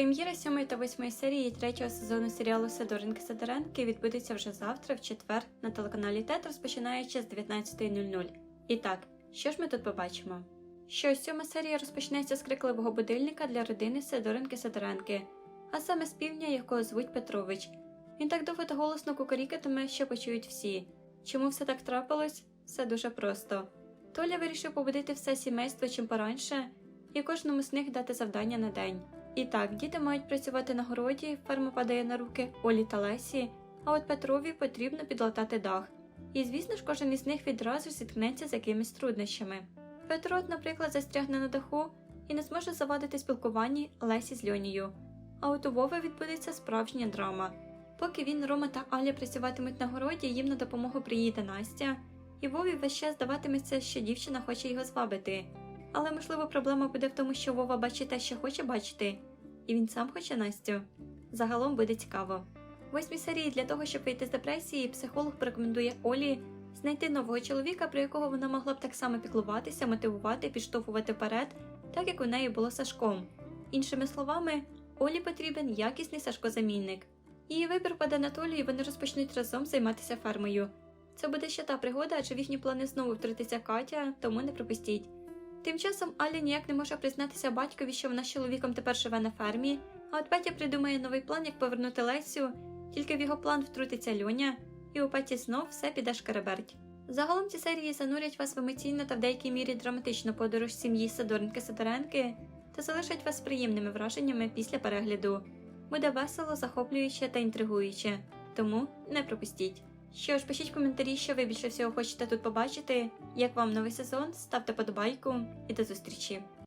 Прем'єра 7 та 8 серії третього сезону серіалу Сидоренки Сидоренки відбудеться вже завтра, в четвер, на телеканалі ТЕТ, розпочинаючи з 19.00. І так, що ж ми тут побачимо? Що сьома серія розпочнеться з крикливого будильника для родини Сидоренки Сидоренки, а саме з півдня, якого звуть Петрович. Він так довго та голосно кукарікатиме, що почують всі. Чому все так трапилось? Все дуже просто. Толя вирішив побудити все сімейство чим пораньше і кожному з них дати завдання на день. І так, діти мають працювати на городі, ферма падає на руки Олі та Лесі, а от Петрові потрібно підлатати дах. І звісно ж, кожен із них відразу зіткнеться з якимись труднощами. Петро, наприклад, застрягне на даху і не зможе завадити спілкуванні Лесі з Льонією. А от у Вови відбудеться справжня драма. Поки він, Рома та Аля працюватимуть на городі, їм на допомогу приїде Настя, і Вові весь час здаватиметься, що дівчина хоче його звабити. Але можливо проблема буде в тому, що Вова бачить те, що хоче бачити, і він сам хоче Настю. Загалом буде цікаво. В восьмій серії для того, щоб вийти з депресії, психолог порекомендує Олі знайти нового чоловіка, про якого вона могла б так само піклуватися, мотивувати, підштовхувати вперед, так як у неї було Сашком. Іншими словами, Олі потрібен якісний Сашко-замінник. Її вибір паде на Толю, і вони розпочнуть разом займатися фермою. Це буде ще та пригода, адже в їхні плани знову втрутиться Катя, тому не пропустіть. Тим часом Аля ніяк не може признатися батькові, що вона з чоловіком тепер живе на фермі, а от Петя придумає новий план, як повернути Лесю, тільки в його план втрутиться Льоня, і у Петі знов все піде шкереберть. Загалом ці серії занурять вас в емоційну та в деякій мірі драматичну подорож сім'ї Сидоренки Сидоренки та залишать вас приємними враженнями після перегляду. Буде весело, захоплююче та інтригуюче, тому не пропустіть. Що ж, пишіть коментарі, що ви більше всього хочете тут побачити. Як вам новий сезон, ставте подобайку і до зустрічі!